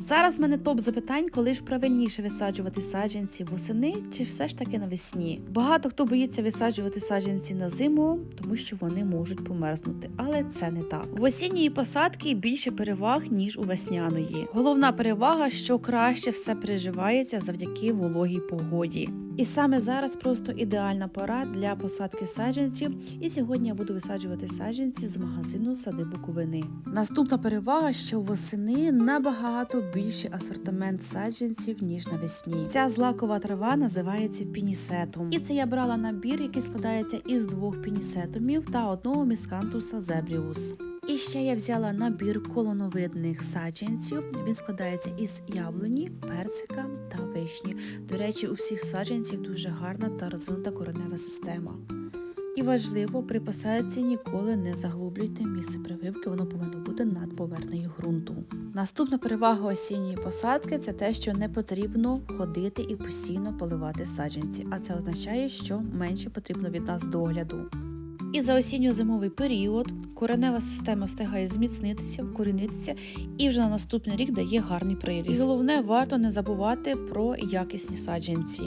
Зараз в мене топ запитань, коли ж правильніше висаджувати саджанці восени чи все ж таки навесні. Багато хто боїться висаджувати саджанці на зиму, тому що вони можуть померзнути, але це не так. В осінньої посадки більше переваг ніж у весняної. Головна перевага, що краще все переживається завдяки вологій погоді. І саме зараз просто ідеальна пора для посадки саджанців. І сьогодні я буду висаджувати саджанці з магазину сади Буковини. Наступна перевага, що восени набагато більший асортимент саджанців ніж навесні. Ця злакова трава називається пінісетум. І це я брала набір, який складається із двох пінісетумів та одного міскантуса зебріус. І ще я взяла набір колоновидних саджанців. Він складається із яблуні, персика та вишні. До речі, у всіх саджанців дуже гарна та розвинута коренева система. І важливо, при посадці ніколи не заглублюйте місце прививки, воно повинно бути над поверхнею ґрунту. Наступна перевага осінньої посадки це те, що не потрібно ходити і постійно поливати саджанці, а це означає, що менше потрібно від нас догляду. І за осінньо-зимовий період коренева система встигає зміцнитися, вкорінитися і вже на наступний рік дає гарний приріст. І головне, варто не забувати про якісні саджанці.